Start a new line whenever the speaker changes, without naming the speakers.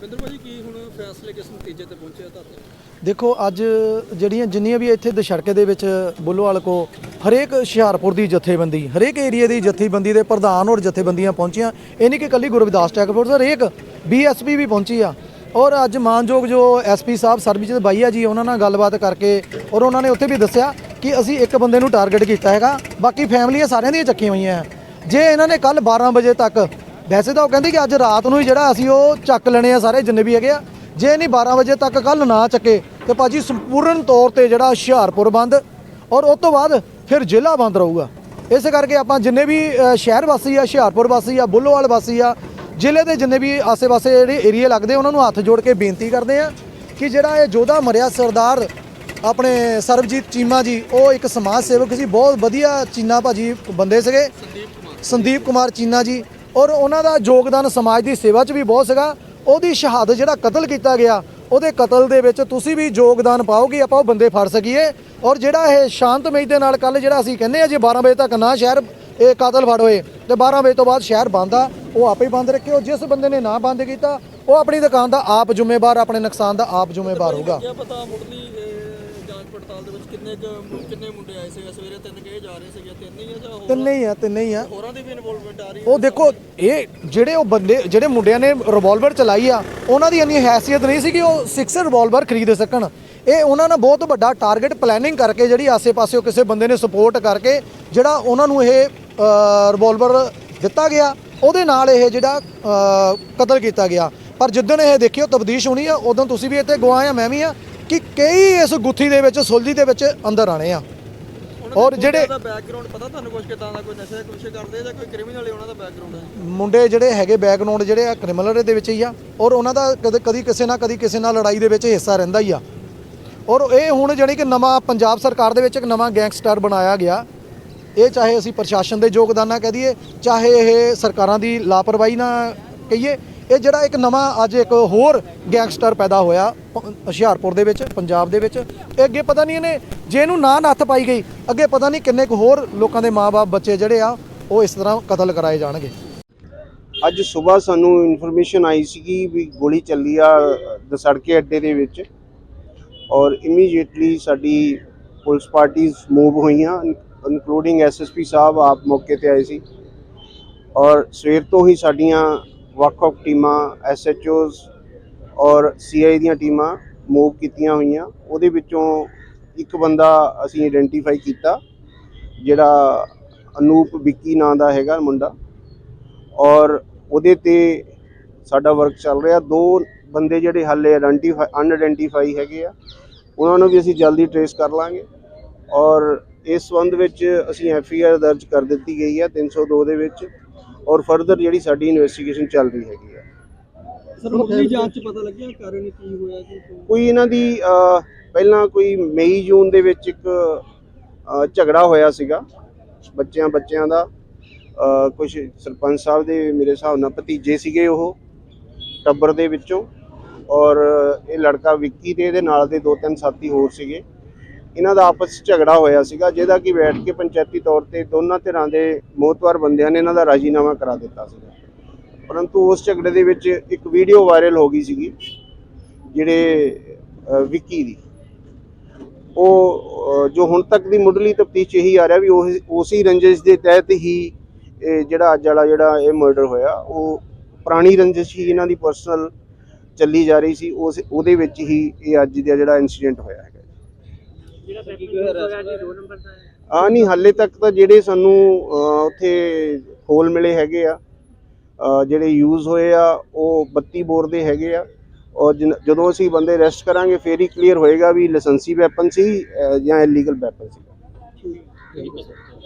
ਬਿੰਦਰ ਭਾਜੀ, ਕੀ ਹੁਣ ਫੈਸਲੇ ਕਿਸ ਨਤੀਜੇ ਤੇ ਪਹੁੰਚਿਆ ਤੁਹਾਡੇ
ਦੇਖੋ, ਅੱਜ ਜਿਹੜੀਆਂ ਜਿੰਨੀਆਂ ਵੀ ਇੱਥੇ ਦਸ਼ੜਕੇ ਦੇ ਵਿੱਚ ਬੁੱਲੋਵਾਲ ਕੋ ਹਰੇਕ ਹੁਸ਼ਿਆਰਪੁਰ ਦੀ ਜਥੇਬੰਦੀ, ਹਰੇਕ ਏਰੀਆ ਦੀ ਜਥੇਬੰਦੀ ਦੇ ਪ੍ਰਧਾਨ ਔਰ ਜਥੇਬੰਦੀਆਂ ਪਹੁੰਚੀਆਂ। ਇਹ ਨਹੀਂ ਕਿ ਕੱਲੀ ਗੁਰਵਿਦਾਸ ਟੈਕ ਫੋਰਸ, ਹਰੇਕ ਬੀਐਸਪੀ ਵੀ ਪਹੁੰਚੀ ਆ। ਔਰ ਅੱਜ ਮਾਨਯੋਗ ਜੋ ਐਸਪੀ ਸਾਹਿਬ ਸਰਬਜੀਤ ਬਾਈਆ ਜੀ, ਉਹਨਾਂ ਨਾਲ ਗੱਲਬਾਤ ਕਰਕੇ ਔਰ ਉਹਨਾਂ ਨੇ ਉੱਥੇ ਵੀ ਦੱਸਿਆ ਕਿ ਅਸੀਂ ਇੱਕ ਬੰਦੇ ਨੂੰ ਟਾਰਗੇਟ ਕੀਤਾ ਹੈਗਾ, ਬਾਕੀ ਫੈਮਲੀਆਂ ਸਾਰਿਆਂ ਦੀਆਂ ਚੱਕੀਆਂ ਹੋਈਆਂ। ਆ ਜੇ ਇਹਨਾਂ ਨੇ ਕੱਲ 12 ਵਜੇ ਤੱਕ ਵੈਸੇ ਤਾਂ ਉਹ ਕਹਿੰਦੇ ਕਿ ਅੱਜ ਰਾਤ ਨੂੰ ਹੀ ਜਿਹੜਾ ਅਸੀਂ ਉਹ ਚੱਕ ਲੈਣੇ ਆ ਸਾਰੇ ਜਿੰਨੇ ਵੀ ਹੈਗੇ ਆ। ਜੇ ਨਹੀਂ 12 ਵਜੇ ਤੱਕ ਕੱਲ ਨਾ ਚੱਕੇ, ਤੇ ਭਾਜੀ ਸੰਪੂਰਨ ਤੌਰ ਤੇ ਜਿਹੜਾ ਹੁਸ਼ਿਆਰਪੁਰ ਬੰਦ, ਔਰ ਉਸ ਤੋਂ ਬਾਅਦ ਫਿਰ ਜ਼ਿਲ੍ਹਾ ਬੰਦ ਰਹੂਗਾ। ਇਸ ਕਰਕੇ ਆਪਾਂ ਜਿੰਨੇ ਵੀ ਸ਼ਹਿਰ ਵਾਸੀ ਆ, ਹੁਸ਼ਿਆਰਪੁਰ ਵਾਸੀ ਆ, ਬੁੱਲੋਵਾਲ ਵਾਸੀ ਆ, ਜ਼ਿਲ੍ਹੇ ਦੇ ਜਿੰਨੇ ਵੀ ਆਸੇ-ਪਾਸੇ ਜਿਹੜੇ ਏਰੀਆ ਲੱਗਦੇ ਉਹਨਾਂ ਨੂੰ ਹੱਥ ਜੋੜ ਕੇ ਬੇਨਤੀ ਕਰਦੇ ਆ ਕਿ ਜਿਹੜਾ ਇਹ ਜੋਧਾ ਮਰਿਆ ਸਰਦਾਰ ਆਪਣੇ ਸਰਬਜੀਤ ਚੀਮਾ ਜੀ, ਉਹ ਇੱਕ ਸਮਾਜ ਸੇਵਕ ਸੀ, ਬਹੁਤ ਵਧੀਆ ਚੀਨਾ ਭਾਜੀ ਬੰਦੇ ਸੀਗੇ। ਸੰਦੀਪ ਕੁਮਾਰ ਚੀਨਾ ਜੀ ਔਰ ਉਹਨਾਂ ਦਾ ਯੋਗਦਾਨ ਸਮਾਜ ਦੀ ਸੇਵਾ 'ਚ ਵੀ ਬਹੁਤ ਸੀਗਾ। ਉਹਦੀ ਸ਼ਹਾਦਤ ਜਿਹੜਾ ਕਤਲ ਕੀਤਾ ਗਿਆ, ਉਹਦੇ ਕਤਲ ਦੇ ਵਿੱਚ ਤੁਸੀਂ ਵੀ ਯੋਗਦਾਨ ਪਾਓਗੇ, ਆਪਾਂ ਉਹ ਬੰਦੇ ਫੜ ਸਕੀਏ। ਔਰ ਜਿਹੜਾ ਇਹ ਸ਼ਾਂਤਮਈ ਦੇ ਨਾਲ ਕੱਲ ਜਿਹੜਾ ਅਸੀਂ ਕਹਿੰਦੇ ਆ ਜੇ 12 ਵਜੇ ਤੱਕ ਨਾ ਸ਼ਹਿਰ, ਇਹ ਕਾਤਲ ਫੜ ਹੋਏ, ਤੇ 12 ਵਜੇ ਤੋਂ ਬਾਅਦ ਸ਼ਹਿਰ ਬੰਦ ਆ। ਉਹ ਆਪੇ ਹੀ ਬੰਦ ਰੱਖਿਓ, ਜਿਸ ਬੰਦੇ ਨੇ ਨਾ ਬੰਦ ਕੀਤਾ, ਉਹ ਆਪਣੀ ਦੁਕਾਨ ਦਾ ਆਪ ਜ਼ਿੰਮੇਵਾਰ, ਆਪਣੇ ਨੁਕਸਾਨ ਦਾ ਆਪ ਜ਼ਿੰਮੇਵਾਰ ਹੋਊਗਾ।
ਪੜਤਾਲ ਦੇ ਵਿੱਚ ਕਿੰਨੇ ਕੁ- ਕਿੰਨੇ ਮੁੰਡੇ ਆਏ ਸੀ ਸਵੇਰੇ ਤਿੰਨ ਕਹੇ ਜਾ ਰਹੇ ਸੀਗੇ। ਤਿੰਨ ਹੀ ਆ ਜਾਂ ਹੋਰ?
ਤਿੰਨੇ ਹੀ ਆ ਤਿੰਨੇ ਹੀ ਆ।
ਹੋਰਾਂ ਦੀ ਵੀ ਇਨਵੋਲਵਮੈਂਟ ਆ ਰਹੀ ਹੈ?
ਉਹ ਦੇਖੋ ਇਹ ਜਿਹੜੇ ਉਹ ਬੰਦੇ ਜਿਹੜੇ ਮੁੰਡਿਆਂ ਨੇ ਰਿਵਾਲਵਰ ਚਲਾਈ ਆ ਉਹਨਾਂ ਦੀ ਇੰਨੀ ਹੈਸੀਅਤ ਨਹੀਂ ਸੀ ਕਿ ਉਹ 6 ਰਿਵਾਲਵਰ ਖਰੀਦ ਸਕਣ। ਇਹ ਉਹਨਾਂ ਨੇ ਬਹੁਤ ਵੱਡਾ ਟਾਰਗੇਟ ਪਲੈਨਿੰਗ ਕਰਕੇ ਜਿਹੜੀ ਆਸੇ-ਪਾਸੇ ਕਿਸੇ ਬੰਦੇ ਨੇ ਸਪੋਰਟ ਕਰਕੇ ਜਿਹੜਾ ਉਹਨਾਂ ਨੂੰ ਇਹ ਰਿਵਾਲਵਰ ਦਿੱਤਾ ਗਿਆ ਉਹਦੇ ਨਾਲ ਇਹ ਜਿਹੜਾ ਅ, ਕਤਲ ਕੀਤਾ ਗਿਆ। ਪਰ ਜਿੱਦਣ ਇਹ ਦੇਖਿਓ ਤਬਦੀਸ਼ ਹੋਣੀ ਆ ਉਦੋਂ ਤੁਸੀਂ ਵੀ ਇੱਥੇ ਗਵਾਹ ਆ ਮੈਂ ਵੀ ਆ। ਕਿ ਕਈ ਇਸ ਗੁੱਥੀ ਦੇ ਵਿੱਚ ਸੁਲਝੀ ਦੇ ਵਿੱਚ ਅੰਦਰ ਆਣੇ ਆ। ਔਰ ਜਿਹੜੇ
ਦਾ ਬੈਕਗ੍ਰਾਉਂਡ ਪਤਾ ਤੁਹਾਨੂੰ ਕੁਝ ਕਿਦਾਂ ਦਾ ਕੋਈ ਨਸ਼ਾ ਕੁਛ ਕਰਦੇ ਜਾਂ ਕੋਈ ਕ੍ਰਿਮੀਨਲ ਹੈ ਉਹਨਾਂ ਦਾ ਬੈਕਗ੍ਰਾਉਂਡ ਹੈ
ਮੁੰਡੇ ਜਿਹੜੇ ਹੈਗੇ ਬੈਕਗ੍ਰਾਉਂਡ ਜਿਹੜੇ ਆ ਕ੍ਰਿਮੀਨਲ ਦੇ ਵਿੱਚ ਹੀ ਆ ਔਰ ਉਹਨਾਂ ਦਾ ਕਦੇ ਕਦੀ ਕਿਸੇ ਨਾ ਕਦੀ ਕਿਸੇ ਨਾਲ ਲੜਾਈ ਦੇ ਵਿੱਚ ਹਿੱਸਾ ਰਹਿੰਦਾ ਹੀ ਆ। ਔਰ ਇਹ ਹੁਣ ਜਿਹੜੀ ਕਿ ਨਵਾਂ ਪੰਜਾਬ ਸਰਕਾਰ ਦੇ ਵਿੱਚ ਇੱਕ ਨਵਾਂ ਗੈਂਗਸਟਰ ਬਣਾਇਆ ਗਿਆ। ਇਹ ਚਾਹੇ ਅਸੀਂ ਪ੍ਰਸ਼ਾਸਨ ਦੇ ਯੋਗਦਾਨ ਨਾਲ ਕਹਿ ਦਈਏ ਚਾਹੇ ਇਹ ਸਰਕਾਰਾਂ ਦੀ ਲਾਪਰਵਾਹੀ ਨਾਲ ਕਹੀਏ ਇਹ ਜਿਹੜਾ ਇੱਕ ਨਵਾਂ ਅੱਜ ਇੱਕ ਹੋਰ ਗੈਂਗਸਟਰ ਪੈਦਾ ਹੋਇਆ ਹੁਸ਼ਿਆਰਪੁਰ ਦੇ ਵਿੱਚ, ਪੰਜਾਬ ਦੇ ਵਿੱਚ। ਇਹ ਅੱਗੇ ਪਤਾ ਨਹੀਂ ਇਹਨੇ, ਜੇ ਇਹਨੂੰ ਨਾ ਨੱਥ ਪਾਈ ਗਈ, ਅੱਗੇ ਪਤਾ ਨਹੀਂ ਕਿੰਨੇ ਕੁ ਹੋਰ ਲੋਕਾਂ ਦੇ ਮਾਪੇ ਬੱਚੇ ਜਿਹੜੇ ਆ, ਉਹ ਇਸ ਤਰ੍ਹਾਂ ਕਤਲ ਕਰਾਏ ਜਾਣਗੇ।
ਅੱਜ ਸਵੇਰ ਸਾਨੂੰ ਇਨਫੋਰਮੇਸ਼ਨ ਆਈ ਸੀਗੀ ਵੀ ਗੋਲੀ ਚੱਲੀ ਆ, ਦਸੜਕੇ ਅੱਡੇ ਦੇ ਵਿੱਚ। ਔਰ ਇਮੀਡੀਏਟਲੀ ਸਾਡੀ ਪੁਲਿਸ ਪਾਰਟੀਆਂ ਮੂਵ ਹੋਈਆਂ ਇਨਕਲੂਡਿੰਗ ਐਸਐਸਪੀ ਸਾਹਿਬ ਆਪ ਮੌਕੇ ਤੇ ਆਏ ਸੀ। ਔਰ ਸਵੇਰ ਤੋਂ ਹੀ ਸਾਡੀਆਂ ਵੱਖ-ਵੱਖ ਟੀਮਾਂ ਐਸਐਚਓਜ਼ ਔਰ ਸੀਆਈ ਦੀਆਂ ਟੀਮਾਂ ਮੂਵ ਕੀਤੀਆਂ ਹੋਈਆਂ। ਉਹਦੇ ਵਿੱਚੋਂ ਇੱਕ ਬੰਦਾ ਅਸੀਂ ਆਇਡੈਂਟੀਫਾਈ ਕੀਤਾ, ਜਿਹੜਾ ਅਨੂਪ ਵਿੱਕੀ ਨਾਂ ਦਾ ਹੈਗਾ ਮੁੰਡਾ। ਔਰ ਉਹਦੇ ਤੇ ਸਾਡਾ ਵਰਕ ਚੱਲ ਰਿਹਾ। ਦੋ ਬੰਦੇ ਜਿਹੜੇ ਹਾਲੇ ਆਇਡੈਂਟੀਫਾਈ ਅਨਆਇਡੈਂਟੀਫਾਈ ਹੈਗੇ ਆ, ਉਹਨਾਂ ਨੂੰ ਵੀ ਅਸੀਂ ਜਲਦੀ ਟ੍ਰੇਸ ਕਰ ਲਾਂਗੇ। ਔਰ ਇਸ ਸੰਬੰਧ ਵਿੱਚ ਅਸੀਂ ਐਫ ਆਈ ਆਰ ਦਰਜ ਕਰ ਦਿੱਤੀ ਗਈ ਹੈ 302 ਦੇ ਵਿੱਚ। ਔਰ ਫਰਦਰ ਜਿਹੜੀ ਸਾਡੀ ਇਨਵੈਸਟੀਗੇਸ਼ਨ ਚੱਲ ਰਹੀ ਹੈਗੀ ਆ
ਸਰ ਮੁੱਢਲੀ ਜਾਂਚ ਚ ਪਤਾ ਲੱਗਿਆ ਕਾਰਨ ਕੀ ਹੋਇਆ ਜੀ?
ਕੋਈ ਇਹਨਾਂ ਦੀ ਅਹ, ਪਹਿਲਾਂ ਕੋਈ ਮਈ ਜੂਨ ਦੇ ਵਿੱਚ ਇੱਕ ਅਹ, ਝਗੜਾ ਹੋਇਆ ਸੀਗਾ ਬੱਚਿਆਂ ਬੱਚਿਆਂ ਦਾ। ਕੁਝ ਸਰਪੰਚ ਸਾਹਿਬ ਦੇ ਮੇਰੇ ਹਿਸਾਬ ਨਾਲ ਭਤੀਜੇ ਸੀਗੇ ਉਹ ਟੱਬਰ ਦੇ ਵਿੱਚੋਂ। ਔਰ ਇਹ ਲੜਕਾ ਵਿੱਕੀ ਤੇ ਇਹਦੇ ਨਾਲ ਦੇ ਦੋ ਤਿੰਨ ਸਾਥੀ ਹੋਰ ਸੀਗੇ। ਇਹਨਾਂ ਦਾ ਆਪਸ 'ਚ ਝਗੜਾ ਹੋਇਆ ਸੀਗਾ, ਜਿਹਦਾ ਕਿ ਬੈਠ ਕੇ ਪੰਚਾਇਤੀ ਤੌਰ ਤੇ ਦੋਨਾਂ ਧਿਰਾਂ ਦੇ ਮੋਹਤਵਾਰ ਬੰਦਿਆਂ ਨੇ ਇਹਨਾਂ ਦਾ ਰਾਜੀਨਾਮਾ ਕਰਾ ਦਿੱਤਾ ਸੀਗਾ। ਪਰੰਤੂ ਉਸ ਝਗੜੇ ਦੇ ਵਿੱਚ ਇੱਕ ਵੀਡੀਓ ਵਾਇਰਲ ਹੋ ਗਈ ਸੀਗੀ, ਜਿਹੜੇ ਵਿੱਕੀ ਦੀ। ਉਹ ਜੋ ਹੁਣ ਤੱਕ ਦੀ ਮੁੱਢਲੀ ਤਫਤੀਸ਼ ਇਹੀ ਆ ਰਿਹਾ ਵੀ ਉਹ, ਉਸੇ ਰੰਜਿਸ਼ ਦੇ ਤਹਿਤ ਹੀ, ਇਹ ਜਿਹੜਾ ਅੱਜ ਵਾਲਾ ਜਿਹੜਾ ਇਹ ਮਰਡਰ ਹੋਇਆ, ਉਹ ਪੁਰਾਣੀ ਰੰਜਿਸ਼ ਹੀ ਇਹਨਾਂ ਦੀ ਪਰਸਨਲ ਚੱਲੀ ਜਾ ਰਹੀ ਸੀ, ਉਸ, ਉਹਦੇ ਵਿੱਚ ਹੀ ਇਹ ਅੱਜ ਦਾ ਜਿਹੜਾ ਇਨਸੀਡੈਂਟ ਹੋਇਆ ਹੈਗਾ। ਆ ਨਹੀਂ ਹਾਲੇ ਤੱਕ ਤਾਂ ਜਿਹੜੇ ਸਾਨੂੰ ਉੱਥੇ ਖੋਲ ਮਿਲੇ ਹੈਗੇ ਆ ਜਿਹੜੇ ਯੂਜ਼ ਹੋਏ ਆ ਉਹ 32 ਬੋਰ ਦੇ ਹੈਗੇ ਆ ਔਰ ਜਦੋਂ ਅਸੀਂ ਬੰਦੇ ਅਰੈਸਟ ਕਰਾਂਗੇ ਫੇਰ ਹੀ ਕਲੀਅਰ ਹੋਏਗਾ ਵੀ ਲਾਇਸੈਂਸੀ ਵੈਪਨ ਸੀ ਜਾਂ ਇਲੀਗਲ ਵੈਪਨ ਸੀ।